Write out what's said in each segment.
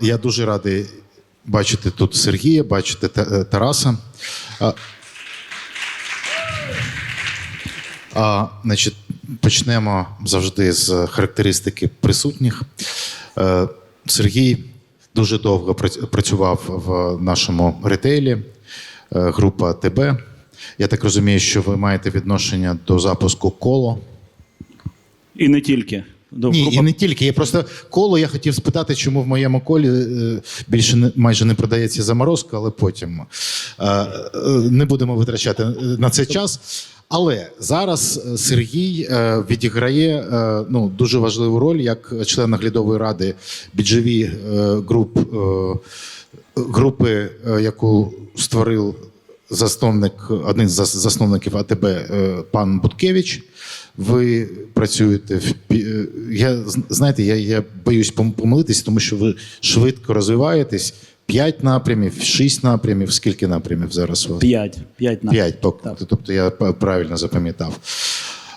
Я дуже радий бачити тут Сергія, бачити е, Тараса. А, а, значить, почнемо завжди з характеристики присутніх. Е, Сергій дуже довго прац- працював в нашому ретейлі, е, група ТБ. Я так розумію, що ви маєте відношення до запуску коло. І не тільки. До Ні, і не тільки. Я просто коло я хотів спитати, чому в моєму колі е, більше не, майже не продається заморозка, але потім Е, е, не будемо витрачати на це час. Але зараз Сергій відіграє ну, дуже важливу роль як член наглядової ради е, груп, групи, яку створив засновник, один з засновників АТБ пан Буткевич. Ви працюєте в е, я знаєте, я, я боюсь пом- помилитись, тому що ви швидко розвиваєтесь. П'ять напрямів, шість напрямів. Скільки напрямів зараз? у вас? П'ять. П'ять на П'ять, тобто я правильно запам'ятав.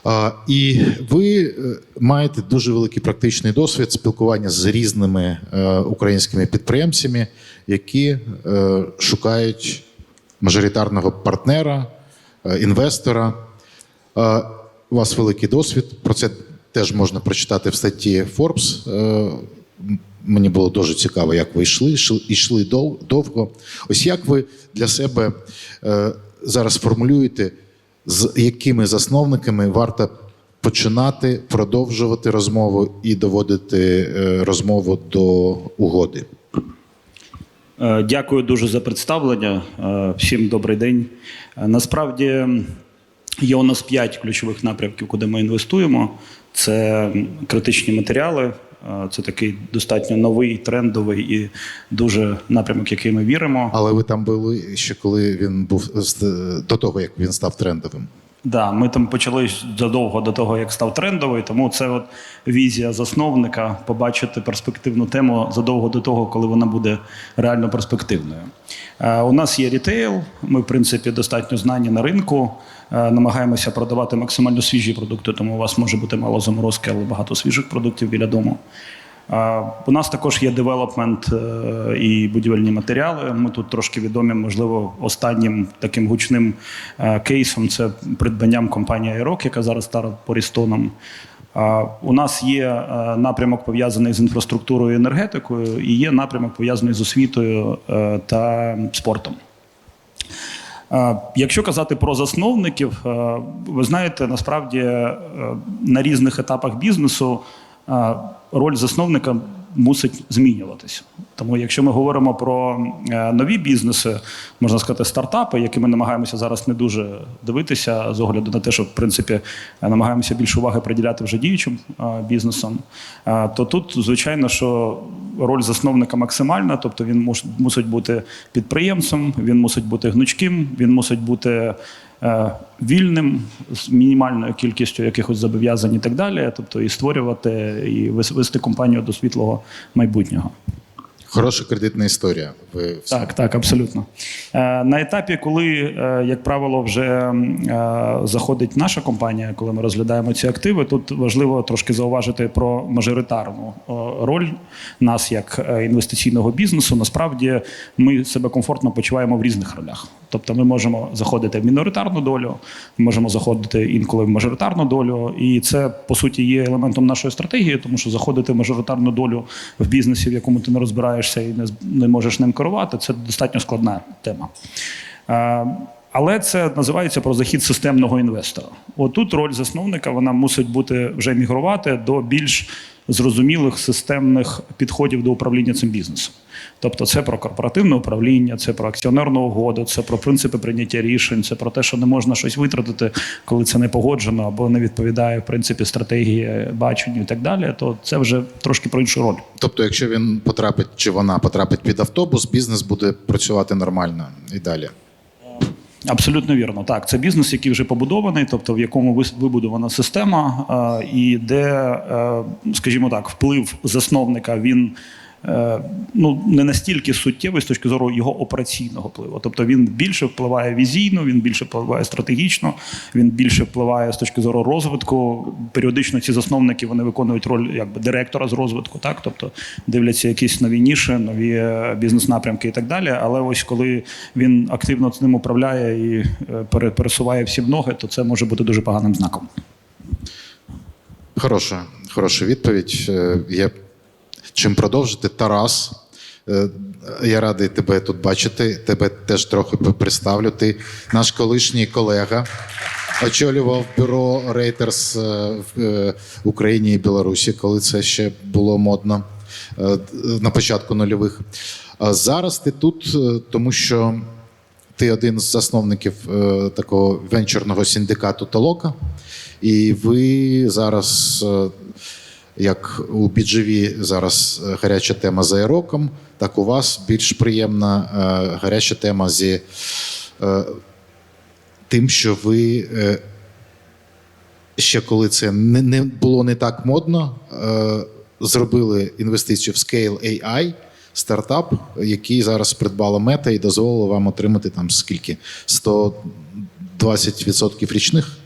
А, І ви е, маєте дуже великий практичний досвід спілкування з різними е, українськими підприємцями, які е, шукають мажоритарного партнера, е, інвестора. Е, У вас великий досвід. Про це теж можна прочитати в статті Forbes. Е, Мені було дуже цікаво, як ви йшли, йшли- довго. Ось як ви для себе е, зараз формулюєте, з якими засновниками варто починати, продовжувати розмову і доводити е, розмову до угоди? Дякую дуже за представлення. Всім добрий день. Насправді є у нас п'ять ключових напрямків, куди ми інвестуємо. Це критичні матеріали. е, Це такий достатньо новий, трендовий і дуже напрямок, який ми віримо. Але ви там були ще коли він був до того, як він став трендовим. Да, ми там почали задовго до того, як став трендовий. Тому це от візія засновника побачити перспективну тему задовго до того, коли вона буде реально перспективною. Е, у нас є рітейл. Ми, в принципі, достатньо знані на ринку. Е, намагаємося продавати максимально свіжі продукти, тому у вас може бути мало заморозки, але багато свіжих продуктів біля дому. У нас також є девелопмент е, і будівельні матеріали. Ми тут трошки відомі, можливо, останнім таким гучним е, кейсом це придбанням компанії Aeroc, яка зараз стала Порістоном. А, У нас є е, напрямок пов'язаний з інфраструктурою і енергетикою, і є напрямок пов'язаний з освітою та спортом. Якщо казати про засновників, ви знаєте, насправді на різних етапах бізнесу роль засновника мусить змінюватися. Тому, якщо ми говоримо про е, нові бізнеси, можна сказати, стартапи, які ми намагаємося зараз не дуже дивитися з огляду на те, що в принципі намагаємося більше уваги приділяти вже діючим бізнесам, то тут, звичайно, що роль засновника максимальна, тобто він мусить бути підприємцем, він мусить бути гнучким, він мусить бути вільним з мінімальною кількістю якихось зобов'язань і так далі. Тобто і створювати, і вес- вести компанію до світлого майбутнього. Хороша кредитна історія. Ви Так, так, абсолютно. Е, На етапі, коли, е, як правило, вже е, заходить наша компанія, коли ми розглядаємо ці активи, тут важливо трошки зауважити про мажоритарну е, роль нас як е, інвестиційного бізнесу. Насправді ми себе комфортно почуваємо в різних ролях. Тобто ми можемо заходити в міноритарну долю, ми можемо заходити інколи в мажоритарну долю, і це по суті є елементом нашої стратегії, тому що заходити в мажоритарну долю в бізнесі, в якому ти не розбираєшся і не, можеш ним керувати, це достатньо складна тема. Е, Але це називається про захід системного інвестора. Отут роль засновника вона мусить бути вже мігрувати до більш зрозумілих системних підходів до управління цим бізнесом. Тобто, це про корпоративне управління, це про акціонерну угоду, це про принципи прийняття рішень, це про те, що не можна щось витратити, коли це не погоджено або не відповідає в принципі стратегії баченню і так далі. То це вже трошки про іншу роль. Тобто, якщо він потрапить чи вона потрапить під автобус, бізнес буде працювати нормально і далі. Абсолютно вірно. Так, це бізнес, який вже побудований, тобто в якому вибудована система, е, і де, е, скажімо так, вплив засновника він ну, не настільки суттєвий з точки зору його операційного впливу. Тобто він більше впливає візійно, він більше впливає стратегічно, він більше впливає з точки зору розвитку. Періодично ці засновники вони виконують роль якби директора з розвитку, так тобто дивляться якісь нові ніші, нові е, бізнес-напрямки і так далі. Але ось коли він активно ним управляє і е, пересуває всі в ноги, то це може бути дуже поганим знаком. Хороша, хороша відповідь. Е, Є чим продовжити. Тарас, е, я радий тебе тут бачити. Тебе теж трохи представлю. Ти наш колишній колега. Очолював бюро е, в Україні і Білорусі, коли це ще було модно е, на початку нульових. А зараз ти тут, е, тому що ти один з засновників такого венчурного синдикату Толока, і ви зараз, як у BGV зараз е, гаряча тема з аероком, так у вас більш приємна е, гаряча тема зі е, тим, що ви. Ще коли це не, було не так модно, зробили інвестицію в Scale AI, стартап, який зараз придбала мета і дозволило вам отримати там скільки? 120% річних?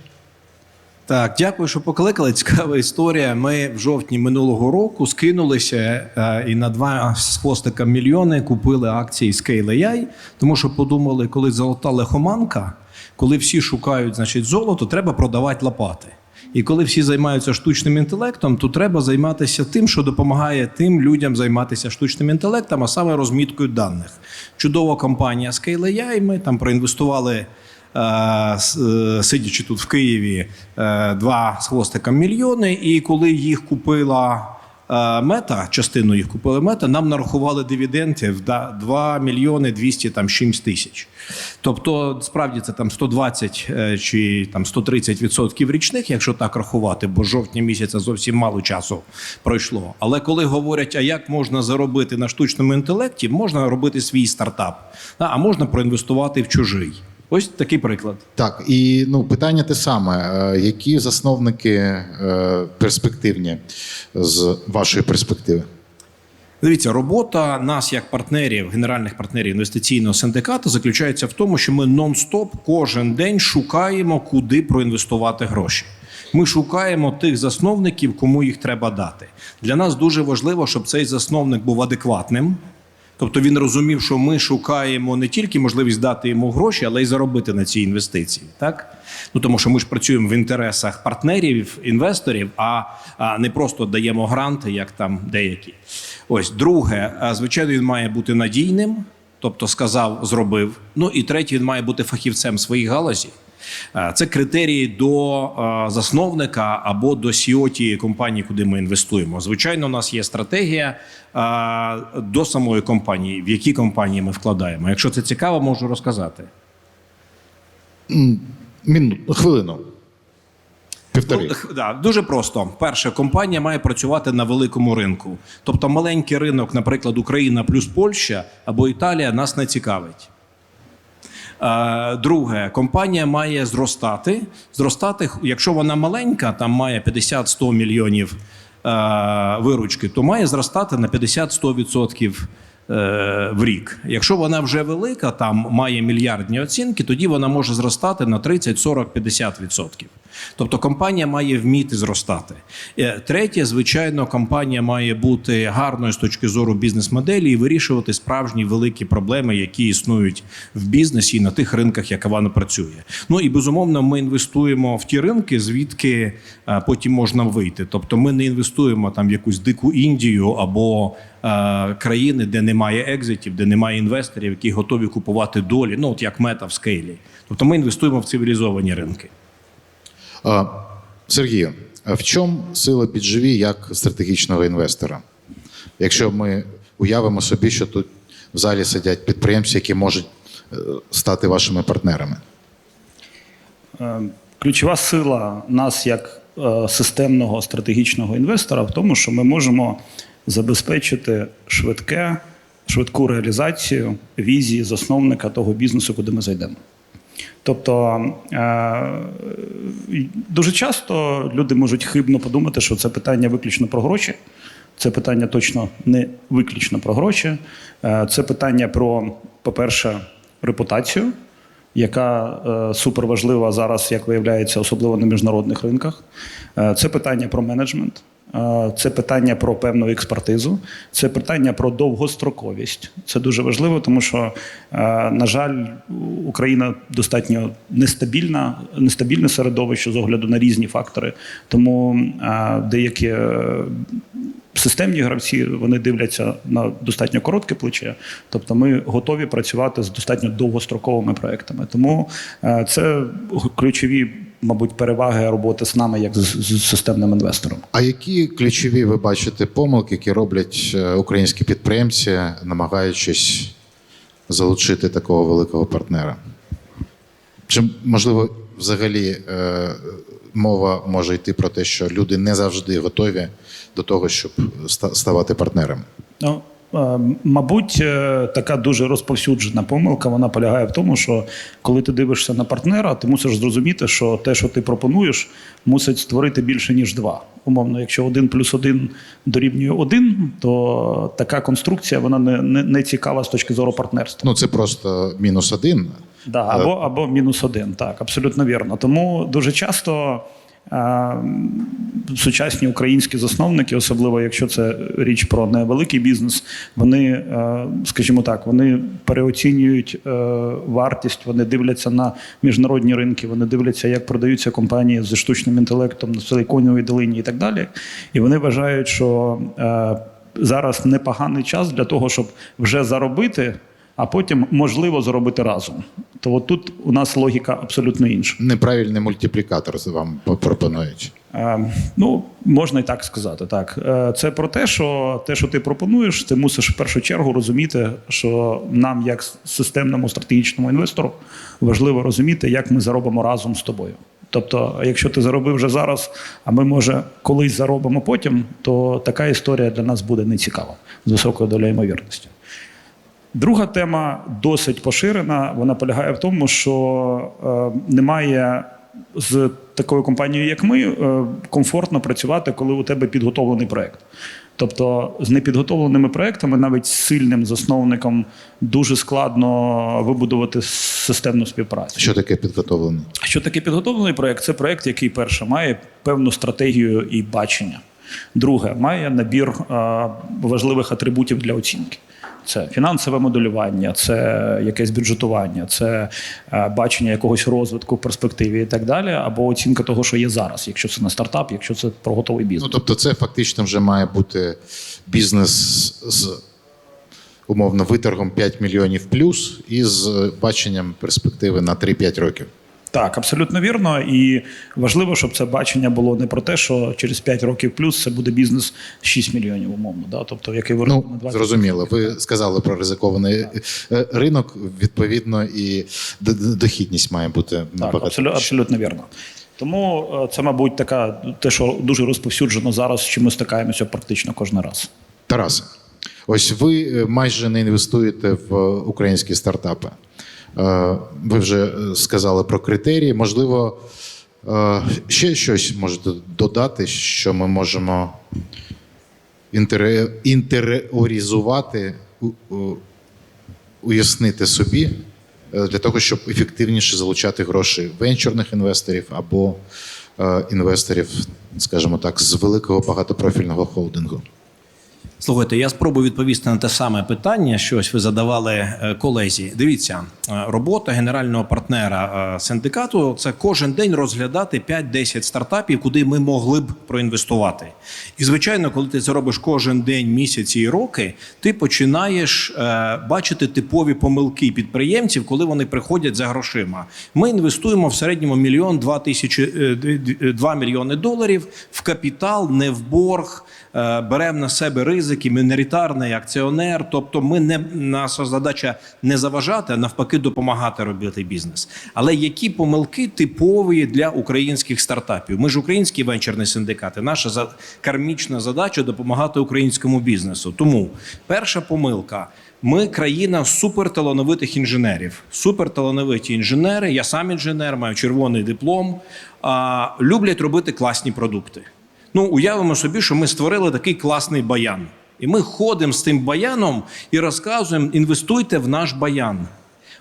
Так, дякую, що покликали. Цікава історія. Ми в жовтні минулого року скинулися е, і на два з хвостика мільйони купили акції Scale AI, тому що подумали, коли золота лихоманка, коли всі шукають значить, золото, треба продавати лопати. І коли всі займаються штучним інтелектом, то треба займатися тим, що допомагає тим людям займатися штучним інтелектом, а саме розміткою даних. Чудова компанія Scale AI, Ми там проінвестували сидячи тут в Києві, е, два з хвостиком мільйони. І коли їх купила е, мета, частину їх купила мета, нам нарахували дивідендів да, 2 мільйони 200 там чимсь тисяч. Тобто, справді це там 120 е, чи там 130 відсотків річних, якщо так рахувати, бо жовтня місяця зовсім мало часу пройшло. Але коли говорять, а як можна заробити на штучному інтелекті, можна робити свій стартап, а можна проінвестувати в чужий. Ось такий приклад. Так, і ну, питання те саме: Е, які засновники е, перспективні з вашої перспективи? Дивіться, робота нас як партнерів, генеральних партнерів інвестиційного синдикату заключається в тому, що ми нон-стоп кожен день шукаємо, куди проінвестувати гроші. Ми шукаємо тих засновників, кому їх треба дати. Для нас дуже важливо, щоб цей засновник був адекватним. Тобто він розумів, що ми шукаємо не тільки можливість дати йому гроші, але й заробити на ці інвестиції. Так? Ну тому що ми ж працюємо в інтересах партнерів, інвесторів, а, а не просто даємо гранти, як там деякі. Ось друге, звичайно, він має бути надійним, тобто сказав, зробив. Ну і третє, він має бути фахівцем своїй галузі. Е, Це критерії до е, засновника або до CEO тієї компанії, куди ми інвестуємо. Звичайно, у нас є стратегія е, до самої компанії, в які компанії ми вкладаємо. Якщо це цікаво, можу розказати. Мінут, хвилину. Півтори. Ну, да, дуже просто. Перше, компанія має працювати на великому ринку. Тобто маленький ринок, наприклад, Україна плюс Польща або Італія, нас не цікавить. Е, Друге, компанія має зростати. Зростати, якщо вона маленька, там має 50-100 мільйонів е, виручки, то має зростати на 50-100% е, в рік. Якщо вона вже велика, там має мільярдні оцінки, тоді вона може зростати на 30, 40, 50%. Тобто компанія має вміти зростати. Е, Третє, звичайно, компанія має бути гарною з точки зору бізнес-моделі і вирішувати справжні великі проблеми, які існують в бізнесі і на тих ринках, як вона працює. Ну і безумовно, ми інвестуємо в ті ринки, звідки е, потім можна вийти. Тобто, ми не інвестуємо там в якусь дику Індію або е, країни, де немає екзитів, де немає інвесторів, які готові купувати долі. Ну от як мета в скейлі. Тобто, ми інвестуємо в цивілізовані ринки. Сергію, в чому сила підживі як стратегічного інвестора? Якщо ми уявимо собі, що тут в залі сидять підприємці, які можуть е, стати вашими партнерами. Е, Ключова сила нас як е, системного стратегічного інвестора в тому, що ми можемо забезпечити швидке, швидку реалізацію візії засновника того бізнесу, куди ми зайдемо. Тобто е, дуже часто люди можуть хибно подумати, що це питання виключно про гроші. Це питання точно не виключно про гроші. Е, Це питання про, по-перше, репутацію, яка е, суперважлива зараз, як виявляється, особливо на міжнародних ринках. Це питання про менеджмент. Це питання про певну експертизу, це питання про довгостроковість. Це дуже важливо, тому що, е, на жаль, Україна достатньо нестабільна, нестабільне середовище з огляду на різні фактори. Тому е, деякі е, системні гравці вони дивляться на достатньо коротке плече. Тобто, ми готові працювати з достатньо довгостроковими проектами. Тому це ключові, мабуть, переваги роботи з нами як з, з системним інвестором. А які ключові ви бачите помилки, які роблять е, українські підприємці, намагаючись залучити такого великого партнера? Чи можливо взагалі е, мова може йти про те, що люди не завжди готові до того, щоб ста- ставати партнерами? Ну, мабуть, е, така дуже розповсюджена помилка. Вона полягає в тому, що коли ти дивишся на партнера, ти мусиш зрозуміти, що те, що ти пропонуєш, мусить створити більше ніж два. Умовно, якщо один плюс один дорівнює один, то така конструкція вона не, не, не цікава з точки зору партнерства. Ну це просто мінус один. Да, або, або мінус один, так, абсолютно вірно. Тому дуже часто е, сучасні українські засновники, особливо якщо це річ про невеликий бізнес, вони, е, скажімо так, вони переоцінюють е, вартість, вони дивляться на міжнародні ринки, вони дивляться, як продаються компанії зі штучним інтелектом на силиконовій долині і так далі. І вони вважають, що е, зараз непоганий час для того, щоб вже заробити а потім можливо зробити разом. То от тут у нас логіка абсолютно інша. Неправильний мультиплікатор з вам пропонують. Е, ну, можна і так сказати. Так. Е, це про те, що те, що ти пропонуєш, ти мусиш в першу чергу розуміти, що нам, як системному стратегічному інвестору, важливо розуміти, як ми заробимо разом з тобою. Тобто, якщо ти заробив вже зараз, а ми, може, колись заробимо потім, то така історія для нас буде нецікава з високою долею ймовірності. Друга тема досить поширена. Вона полягає в тому, що е, немає з такою компанією, як ми, е, комфортно працювати, коли у тебе підготовлений проект. Тобто з непідготовленими проектами, навіть з сильним засновником, дуже складно вибудувати системну співпрацю. Що таке підготовлений? Що таке підготовлений проект? Це проект, який перше має певну стратегію і бачення. Друге, має набір е, важливих атрибутів для оцінки. Це фінансове моделювання, це якесь бюджетування, це е, бачення якогось розвитку в перспективі і так далі, або оцінка того, що є зараз, якщо це не стартап, якщо це про готовий бізнес. Ну тобто, це фактично вже має бути бізнес з умовно виторгом 5 мільйонів плюс і з баченням перспективи на 3-5 років. Так, абсолютно вірно. І важливо, щоб це бачення було не про те, що через 5 років плюс це буде бізнес 6 мільйонів, умовно. Да? Тобто, який виробник на Ну 20 зрозуміло. Ви сказали про ризикований е, ринок. Відповідно, і дохідність має бути Так, набагато. абсолютно, абсолютно вірно. Тому е, це, мабуть, така те, що дуже розповсюджено зараз, з чим ми стикаємося практично кожен раз. Тарасе, ось ви е, майже не інвестуєте в е, українські стартапи. Е, Ви вже е, сказали про критерії. Можливо, е, ще щось можете додати, що ми можемо у- уяснити собі для того, щоб ефективніше залучати гроші венчурних інвесторів або інвесторів, скажімо так, з великого багатопрофільного холдингу. Слухайте, я спробую відповісти на те саме питання, що ви задавали колезі. Дивіться, робота генерального партнера е, синдикату це кожен день розглядати 5-10 стартапів, куди ми могли б проінвестувати. І звичайно, коли ти це робиш кожен день, місяці і роки, ти починаєш е, бачити типові помилки підприємців, коли вони приходять за грошима. Ми інвестуємо в середньому мільйон два тисячі е, два мільйони доларів в капітал, не в борг. е, Беремо на себе ризики, міноритарний акціонер. Тобто, ми не наша задача не заважати, а навпаки, допомагати робити бізнес. Але які помилки типові для українських стартапів? Ми ж українські венчурні синдикати. Наша кармічна задача допомагати українському бізнесу. Тому перша помилка. Ми країна суперталановитих інженерів. Суперталановиті інженери. Я сам інженер, маю червоний диплом. А, люблять робити класні продукти. Ну, уявимо собі, що ми створили такий класний баян. І ми ходимо з тим баяном і розказуємо: інвестуйте в наш баян.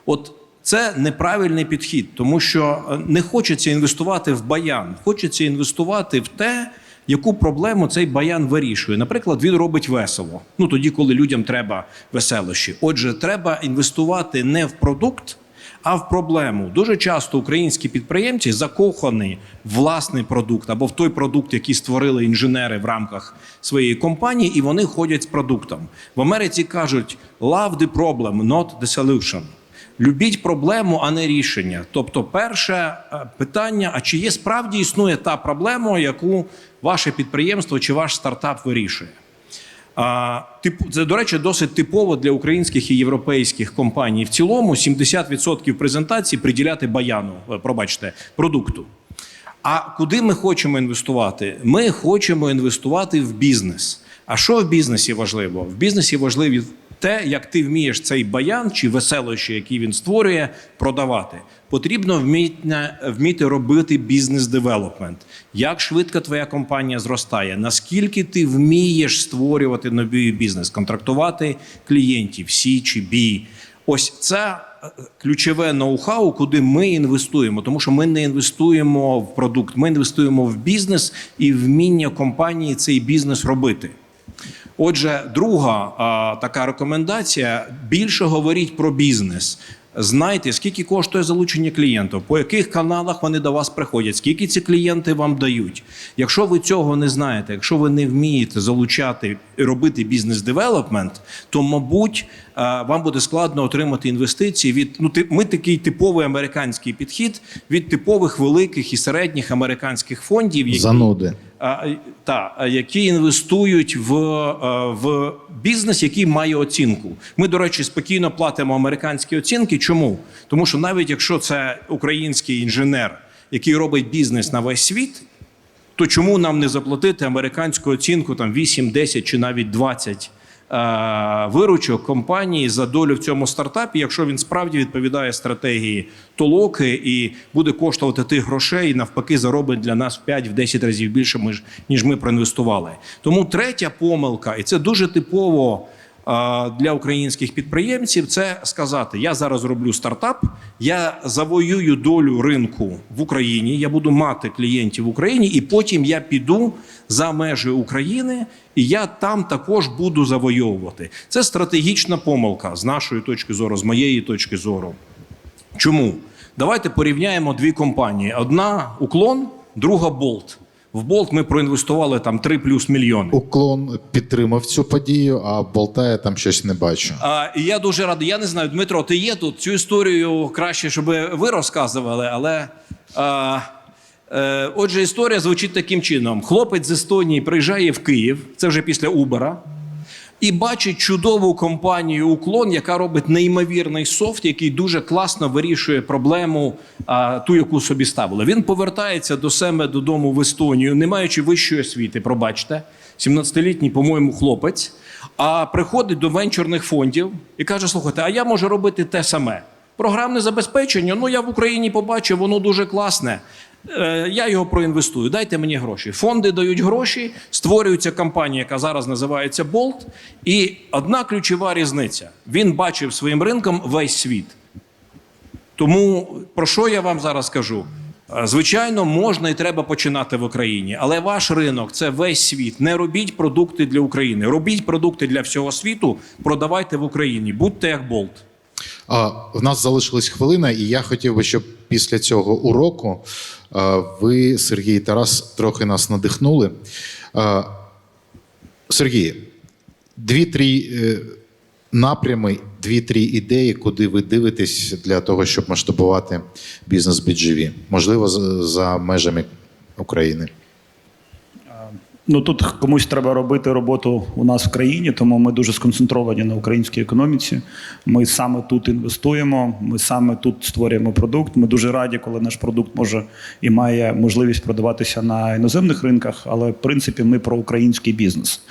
От це неправильний підхід, тому що е, не хочеться інвестувати в баян, хочеться інвестувати в те, яку проблему цей баян вирішує. Наприклад, він робить весело. Ну тоді, коли людям треба веселощі. Отже, треба інвестувати не в продукт, а в проблему. Дуже часто українські підприємці закохані в власний продукт або в той продукт, який створили інженери в рамках своєї компанії, і вони ходять з продуктом. В Америці кажуть love the problem, not the solution. Любіть проблему, а не рішення. Тобто, перше е, питання: а чи є справді існує та проблема, яку ваше підприємство чи ваш стартап вирішує? Типу, це, до речі, досить типово для українських і європейських компаній. В цілому 70% презентацій приділяти баяну, е, пробачте, продукту. А куди ми хочемо інвестувати? Ми хочемо інвестувати в бізнес. А що в бізнесі важливо? В бізнесі важливо те, як ти вмієш цей баян чи веселощі, який він створює, продавати. Потрібно вміти, вміти робити бізнес-девелопмент. Як швидко твоя компанія зростає, наскільки ти вмієш створювати новий бізнес, контрактувати клієнтів, Сі чи Бі. Ось це е, ключове ноу-хау, куди ми інвестуємо, тому що ми не інвестуємо в продукт, ми інвестуємо в бізнес і вміння компанії цей бізнес робити. Отже, друга а, така рекомендація: більше говоріть про бізнес. Знайте, скільки коштує залучення клієнтів, по яких каналах вони до вас приходять, скільки ці клієнти вам дають. Якщо ви цього не знаєте, якщо ви не вмієте залучати і робити бізнес-девелопмент, то, мабуть, вам буде складно отримати інвестиції від ну ми такий типовий американський підхід від типових великих і середніх американських фондів, які Зануди. Та, які інвестують в, е, в бізнес, який має оцінку. Ми, до речі, спокійно платимо американські оцінки. Чому? Тому що навіть якщо це український інженер, який робить бізнес на весь світ, то чому нам не заплатити американську оцінку там 8, 10 чи навіть 20 е, виручок компанії за долю в цьому стартапі, якщо він справді відповідає стратегії толоки і буде коштувати тих грошей, і навпаки, заробить для нас в 5-10 разів більше, ніж- ми проінвестували. Тому третя помилка, і це дуже типово для українських підприємців це сказати: я зараз роблю стартап, я завоюю долю ринку в Україні, я буду мати клієнтів в Україні, і потім я піду за межі України, і я там також буду завойовувати. Це стратегічна помилка з нашої точки зору, з моєї точки зору. Чому? Давайте порівняємо дві компанії: одна уклон, друга болт. В болт ми проінвестували там 3 плюс мільйони. Уклон підтримав цю подію, а болтає там щось не бачу. А, і я дуже радий. Я не знаю, Дмитро, ти є тут. Цю історію краще, щоб ви розказували, але. А, е, отже, історія звучить таким чином: хлопець з Естонії приїжджає в Київ, це вже після Убера, і бачить чудову компанію Уклон, яка робить неймовірний софт, який дуже класно вирішує проблему, а, ту, яку собі ставили. Він повертається до себе додому в Естонію, не маючи вищої освіти, пробачте, 17-літній, по-моєму, хлопець. А приходить до венчурних фондів і каже: слухайте, а я можу робити те саме. Програмне забезпечення, ну я в Україні побачив, воно дуже класне. Е, Я його проінвестую. Дайте мені гроші. Фонди дають гроші, створюється компанія, яка зараз називається Болт. І одна ключова різниця: він бачив своїм ринком весь світ. Тому про що я вам зараз скажу? Е, Звичайно, можна і треба починати в Україні, але ваш ринок це весь світ. Не робіть продукти для України. Робіть продукти для всього світу, продавайте в Україні. Будьте як болт. В нас залишилась хвилина, і я хотів би, щоб після цього уроку ви, Сергій і Тарас, трохи нас надихнули. Сергій, дві-три е, напрями, дві-три ідеї, куди ви дивитесь для того, щоб масштабувати бізнес BGV. Можливо, за межами України. Ну тут комусь треба робити роботу у нас в країні, тому ми дуже сконцентровані на українській економіці. Ми саме тут інвестуємо, ми саме тут створюємо продукт. Ми дуже раді, коли наш продукт може і має можливість продаватися на іноземних ринках, але в принципі ми про український бізнес.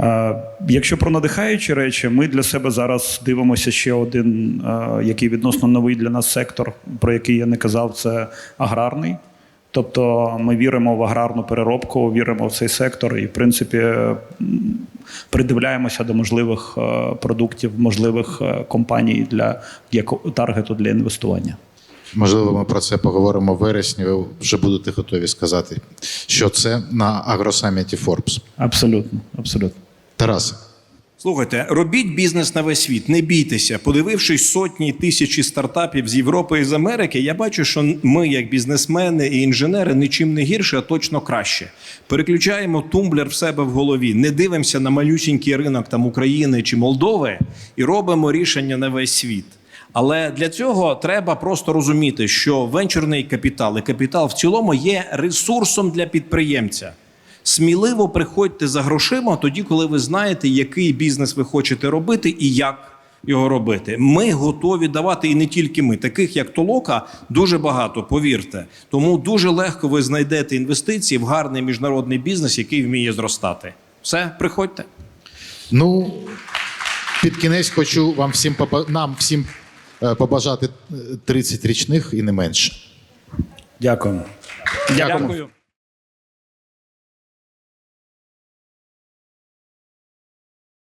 Е, Якщо про надихаючі речі, ми для себе зараз дивимося ще один, е, який відносно новий для нас сектор, про який я не казав, це аграрний. Тобто ми віримо в аграрну переробку, віримо в цей сектор і, в принципі, придивляємося до можливих е, продуктів, можливих е, компаній для як таргету для інвестування. Можливо, ми про це поговоримо в вересні. Ви вже будете готові сказати, що це на агросаміті Forbes. Абсолютно, абсолютно. Тарасе, Слухайте, робіть бізнес на весь світ, не бійтеся. Подивившись сотні тисячі стартапів з Європи і з Америки, я бачу, що ми, як бізнесмени і інженери, нічим не гірше, а точно краще. Переключаємо тумблер в себе в голові, не дивимося на малюсінький ринок там України чи Молдови і робимо рішення на весь світ. Але для цього треба просто розуміти, що венчурний капітал і капітал в цілому є ресурсом для підприємця. Сміливо приходьте за грошима тоді, коли ви знаєте, який бізнес ви хочете робити і як його робити. Ми готові давати, і не тільки ми. Таких як Толока дуже багато, повірте. Тому дуже легко ви знайдете інвестиції в гарний міжнародний бізнес, який вміє зростати. Все, приходьте. ну під кінець хочу вам всім нам всім е, побажати е, 30 річних і не менше. Дякуємо. Дякуємо. Дякую.